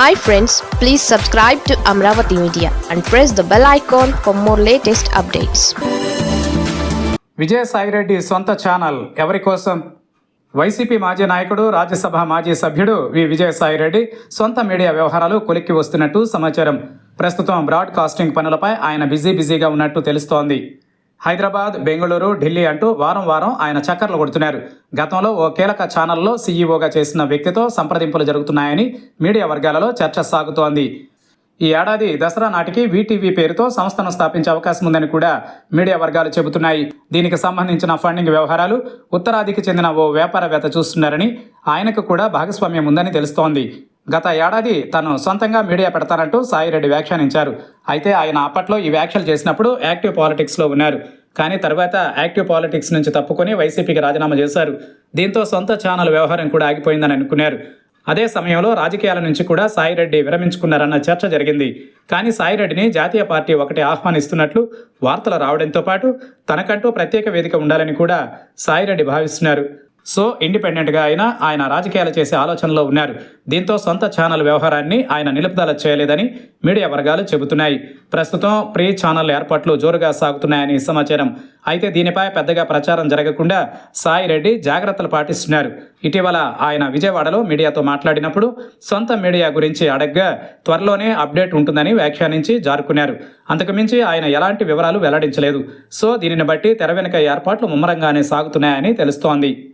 Hi friends please subscribe to Amaravati media and press the bell icon for more latest updates Vijayasai Reddy సొంత channel ఎవరి కోసం? YCP మాజీ నాయకుడు రాజ్యసభ మాజీ సభ్యుడు వి విజయసాయిరెడ్డి సొంత మీడియా వ్యవహారాలు కొలిక్కి వస్తున్నట్టు సమాచారం. ప్రస్తుతం బ్రాడ్కాస్టింగ్ పనులపై ఆయన బిజీ బిజీగా ఉన్నట్టు తెలుస్తోంది. హైదరాబాద్ బెంగళూరు ఢిల్లీ అంటూ వారం వారం ఆయన చక్కర్లు కొడుతున్నారు. గతంలో ఓ కీలక ఛానల్లో సీఈఓగా చేసిన వ్యక్తితో సంప్రదింపులు జరుగుతున్నాయని మీడియా వర్గాలలో చర్చ సాగుతోంది. ఈ ఏడాది దసరా నాటికి వీటీవీ పేరుతో సంస్థను స్థాపించే అవకాశం ఉందని కూడా మీడియా వర్గాలు చెబుతున్నాయి. దీనికి సంబంధించిన ఫండింగ్ వ్యవహారాలు ఉత్తరాదికి చెందిన ఓ వ్యాపారవేత్త చూస్తున్నారని ఆయనకు కూడా భాగస్వామ్యం ఉందని తెలుస్తోంది. గత ఏడాది తను సొంతంగా మీడియా పెడతానంటూ సాయిరెడ్డి వ్యాఖ్యానించారు. అయితే ఆయన అప్పట్లో ఈ వ్యాఖ్యలు చేసినప్పుడు యాక్టివ్ పాలిటిక్స్లో ఉన్నారు. కానీ తర్వాత యాక్టివ్ పాలిటిక్స్ నుంచి తప్పుకొని వైసీపీకి రాజీనామా చేశారు. దీంతో సొంత ఛానల్ వ్యవహారం కూడా ఆగిపోయిందని అనుకున్నారు. అదే సమయంలో రాజకీయాల నుంచి కూడా సాయిరెడ్డి విరమించుకున్నారన్న చర్చ జరిగింది. కానీ సాయిరెడ్డిని జాతీయ పార్టీ ఒకటి ఆహ్వానిస్తున్నట్లు వార్తలు రావడంతో పాటు తనకంటూ ప్రత్యేక వేదిక ఉండాలని కూడా సాయిరెడ్డి భావిస్తున్నారు. సో ఇండిపెండెంట్గా అయినా ఆయన రాజకీయాలు చేసే ఆలోచనలో ఉన్నారు. దీంతో సొంత ఛానల్ వ్యవహారాన్ని ఆయన నిలుపుదల చేయలేదని మీడియా వర్గాలు చెబుతున్నాయి. ప్రస్తుతం ప్రీ ఛానల్ ఏర్పాట్లు జోరుగా సాగుతున్నాయని సమాచారం. అయితే దీనిపై పెద్దగా ప్రచారం జరగకుండా సాయి రెడ్డి జాగ్రత్తలు పాటిస్తున్నారు. ఇటీవల ఆయన విజయవాడలో మీడియాతో మాట్లాడినప్పుడు సొంత మీడియా గురించి అడగ్గా త్వరలోనే అప్డేట్ ఉంటుందని వ్యాఖ్యానించి జారుకున్నారు. అంతకుమించి ఆయన ఎలాంటి వివరాలు వెల్లడించలేదు. సో దీనిని బట్టి తెర వెనుక ఏర్పాట్లు ముమ్మరంగానే సాగుతున్నాయని తెలుస్తోంది.